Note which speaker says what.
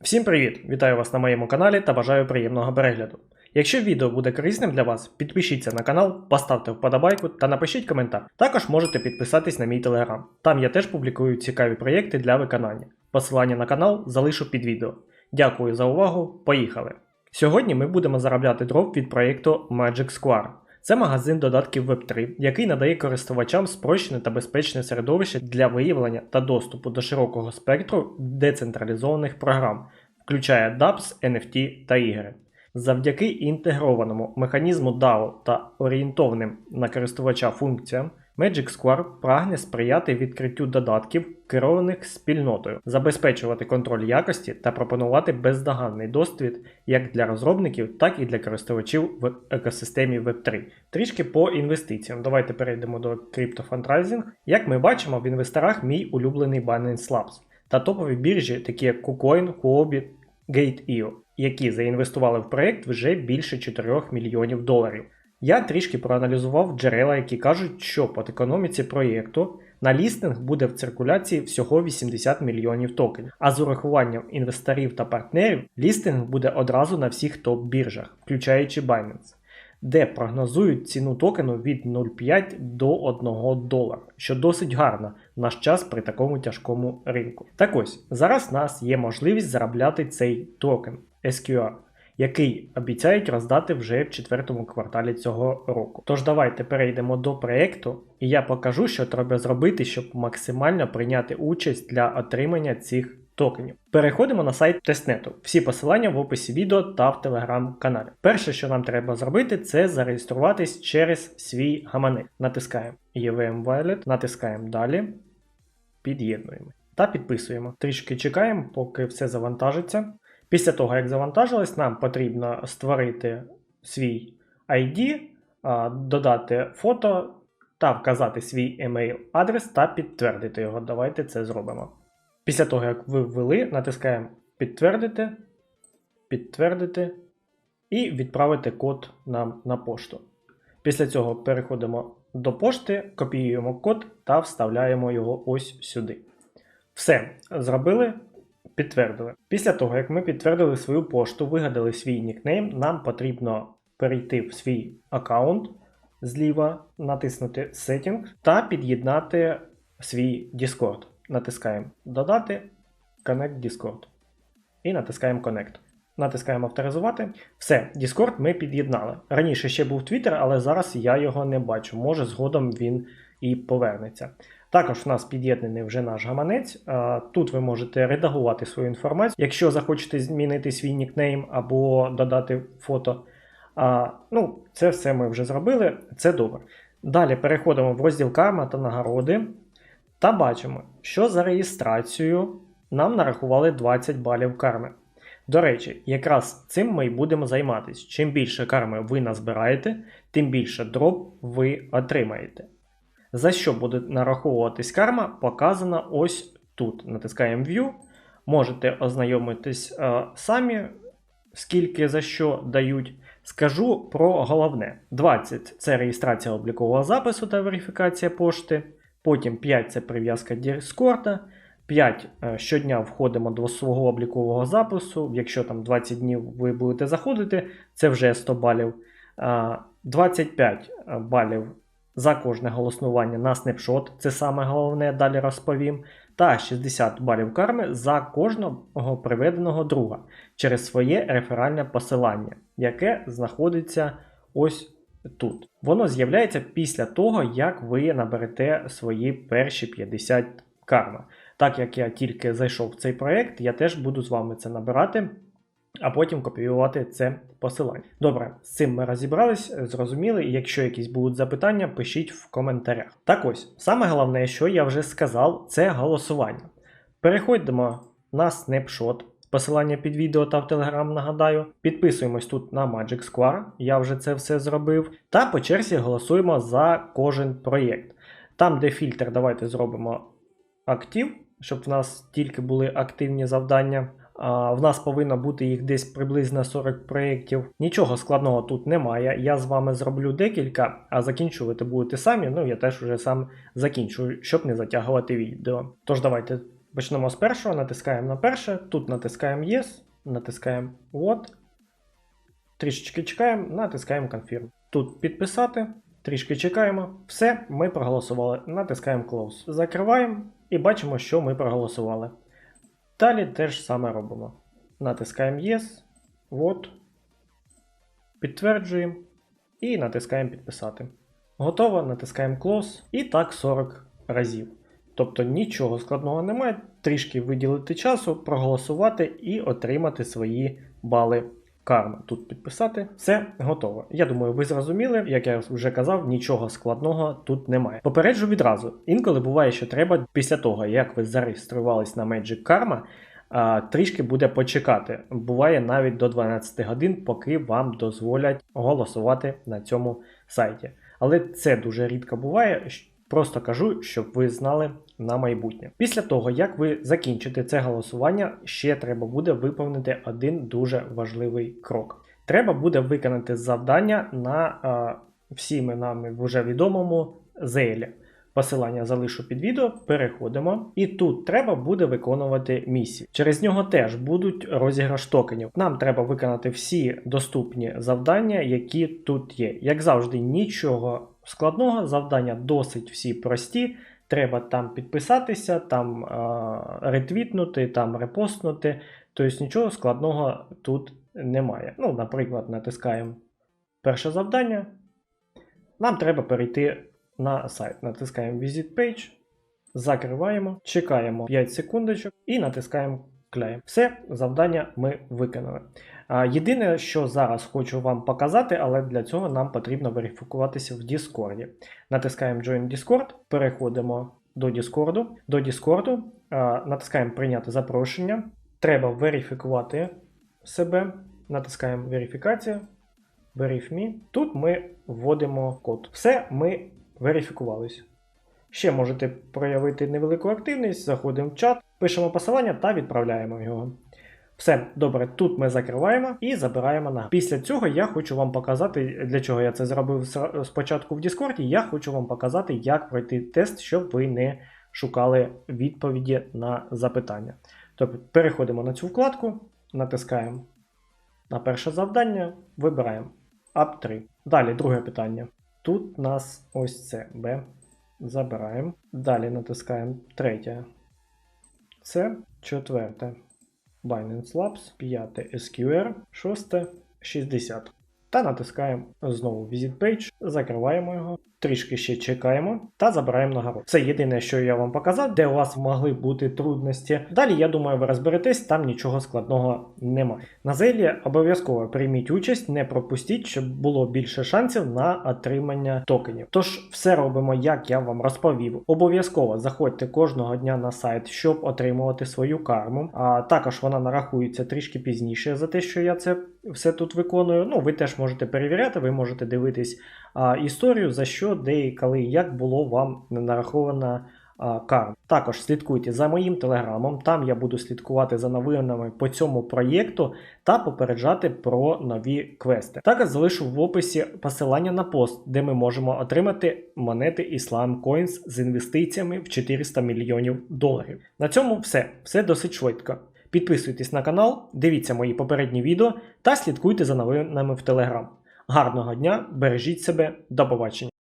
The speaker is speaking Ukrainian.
Speaker 1: Всім привіт! Вітаю вас на моєму каналі та бажаю приємного перегляду. Якщо відео буде корисним для вас, підпишіться на канал, поставте вподобайку та напишіть коментар. Також можете підписатись на мій телеграм. Там я теж публікую цікаві проєкти для виконання. Посилання на канал залишу під відео. Дякую за увагу, поїхали! Сьогодні ми будемо заробляти дров від проєкту Magic Square. Це магазин додатків Web3, який надає користувачам спрощене та безпечне середовище для виявлення та доступу до широкого спектру децентралізованих програм, включає DApps, NFT та ігри. Завдяки інтегрованому механізму DAO та орієнтованим на користувача функціям, Magic Square прагне сприяти відкриттю додатків, керованих спільнотою, забезпечувати контроль якості та пропонувати бездоганний досвід як для розробників, так і для користувачів в екосистемі Web3. Трішки по інвестиціям. Давайте перейдемо до Fundraising. Як ми бачимо, в інвесторах мій улюблений Binance Labs та топові біржі, такі як KuCoin, Huobi, Gate.io, які заінвестували в проект вже більше 4 мільйонів доларів. Я трішки проаналізував джерела, які кажуть, що по економіці проєкту на лістинг буде в циркуляції всього 80 мільйонів токенів, а з урахуванням інвесторів та партнерів лістинг буде одразу на всіх топ-біржах, включаючи Binance, де прогнозують ціну токену від 0,5 до 1 долара, що досить гарно в наш час при такому тяжкому ринку. Так ось, зараз в нас є можливість заробляти цей токен SQR який обіцяють роздати вже в четвертому кварталі цього року. Тож давайте перейдемо до проєкту, і я покажу, що треба зробити, щоб максимально прийняти участь для отримання цих токенів. Переходимо на сайт тестнету. Всі посилання в описі відео та в телеграм-каналі. Перше, що нам треба зробити, це зареєструватись через свій гаманець. Натискаємо EVM Wallet, натискаємо далі, під'єднуємо та підписуємо. Трішки чекаємо, поки все завантажиться. Після того, як завантажилось, нам потрібно створити свій ID, додати фото та вказати свій емейл адрес та підтвердити його. Давайте це зробимо. Після того, як ви ввели, натискаємо підтвердити, підтвердити і відправити код нам на пошту. Після цього переходимо до пошти, копіюємо код та вставляємо його ось сюди. Все, зробили. Підтвердили. Після того, як ми підтвердили свою пошту, вигадали свій нікнейм, нам потрібно перейти в свій аккаунт зліва, натиснути Setting та під'єднати свій Discord. Натискаємо Додати Connect Discord. І натискаємо Connect. Натискаємо авторизувати. Все, Discord ми під'єднали. Раніше ще був Twitter, але зараз я його не бачу. Може, згодом він і повернеться. Також в нас під'єднаний вже наш гаманець. Тут ви можете редагувати свою інформацію. Якщо захочете змінити свій нікнейм або додати фото. Ну, Це все ми вже зробили, це добре. Далі переходимо в розділ карма та нагороди. Та бачимо, що за реєстрацію нам нарахували 20 балів карми. До речі, якраз цим ми й будемо займатися. Чим більше карми ви назбираєте, тим більше дроб ви отримаєте. За що буде нараховуватись карма, показано ось тут. Натискаємо View. Можете ознайомитись е, самі, скільки за що дають. Скажу про головне: 20 це реєстрація облікового запису та верифікація пошти. Потім 5 це прив'язка Discord. 5 е, щодня входимо до свого облікового запису. Якщо там 20 днів ви будете заходити, це вже 100 балів. 25 е, балів за кожне голоснування на снапшот, це саме головне, далі розповім. Та 60 балів карми за кожного приведеного друга через своє реферальне посилання, яке знаходиться ось тут. Воно з'являється після того, як ви наберете свої перші 50 карми. Так як я тільки зайшов в цей проект, я теж буду з вами це набирати а потім копіювати це посилання. Добре, з цим ми розібрались, зрозуміли. Якщо якісь будуть запитання, пишіть в коментарях. Так ось, саме головне, що я вже сказав, це голосування. Переходимо на снапшот. Посилання під відео та в Telegram нагадаю. Підписуємось тут на Magic Square, я вже це все зробив. Та по черзі голосуємо за кожен проєкт. Там, де фільтр, давайте зробимо актив, щоб в нас тільки були активні завдання. В нас повинно бути їх десь приблизно 40 проєктів. Нічого складного тут немає. Я з вами зроблю декілька, а закінчувати будете самі. Ну, я теж уже сам закінчую, щоб не затягувати відео. Тож, давайте Почнемо з першого, натискаємо на перше, тут натискаємо Yes, натискаємо What, трішечки чекаємо, натискаємо Confirm. Тут підписати, трішки чекаємо. Все, ми проголосували. Натискаємо Close. Закриваємо і бачимо, що ми проголосували. Далі те ж саме робимо. Натискаємо Yes, вот, підтверджуємо і натискаємо підписати. Готово, натискаємо Close і так 40 разів. Тобто нічого складного немає, трішки виділити часу, проголосувати і отримати свої бали карми. Тут підписати, все готово. Я думаю, ви зрозуміли, як я вже казав, нічого складного тут немає. Попереджу відразу. Інколи буває, що треба після того, як ви зареєструвались на Magic Karma, трішки буде почекати. Буває навіть до 12 годин, поки вам дозволять голосувати на цьому сайті. Але це дуже рідко буває. Просто кажу, щоб ви знали на майбутнє. Після того, як ви закінчите це голосування, ще треба буде виповнити один дуже важливий крок. Треба буде виконати завдання на а, всіми нами вже відомому Зейлі. Посилання залишу під відео, переходимо. І тут треба буде виконувати місії. Через нього теж будуть розіграш токенів. Нам треба виконати всі доступні завдання, які тут є. Як завжди, нічого складного, завдання досить всі прості. Треба там підписатися, там е, ретвітнути, там репостнути. Тобто нічого складного тут немає. Ну, наприклад, натискаємо перше завдання. Нам треба перейти на сайт. Натискаємо Visit Page, закриваємо, чекаємо 5 секундочок і натискаємо Кляємо. Все, завдання ми виконали. Єдине, що зараз хочу вам показати, але для цього нам потрібно верифікуватися в Discord. Натискаємо Join Discord, переходимо до Discord. До Discord, натискаємо Прийняти запрошення. Треба верифікувати себе. Натискаємо Верифікація. Me. Тут ми вводимо код. Все, ми верифікувалися. Ще можете проявити невелику активність, заходимо в чат, пишемо посилання та відправляємо його. Все, добре, тут ми закриваємо і забираємо на. Після цього я хочу вам показати, для чого я це зробив спочатку в Діскорді. Я хочу вам показати, як пройти тест, щоб ви не шукали відповіді на запитання. Тобто переходимо на цю вкладку, натискаємо на перше завдання, вибираємо ап 3. Далі друге питання. Тут нас ось це Б. Забираємо. Далі натискаємо третє. Це четверте. Binance Labs, 5 SQR, 6 60. Та натискаємо знову Visit Page, закриваємо його, трішки ще чекаємо та забираємо нагород. Це єдине, що я вам показав, де у вас могли бути трудності. Далі, я думаю, ви розберетесь, там нічого складного немає. На зелі обов'язково прийміть участь, не пропустіть, щоб було більше шансів на отримання токенів. Тож все робимо, як я вам розповів. Обов'язково заходьте кожного дня на сайт, щоб отримувати свою карму. А також вона нарахується трішки пізніше за те, що я це все тут виконую. Ну, ви теж можете перевіряти, ви можете дивитись а, історію, за що, де і коли, як було вам нарахована карма. Також слідкуйте за моїм телеграмом, там я буду слідкувати за новинами по цьому проєкту та попереджати про нові квести. Також залишу в описі посилання на пост, де ми можемо отримати монети Islam Coins з інвестиціями в 400 мільйонів доларів. На цьому все, все досить швидко. Підписуйтесь на канал, дивіться мої попередні відео та слідкуйте за новинами в Телеграм. Гарного дня, бережіть себе, до побачення!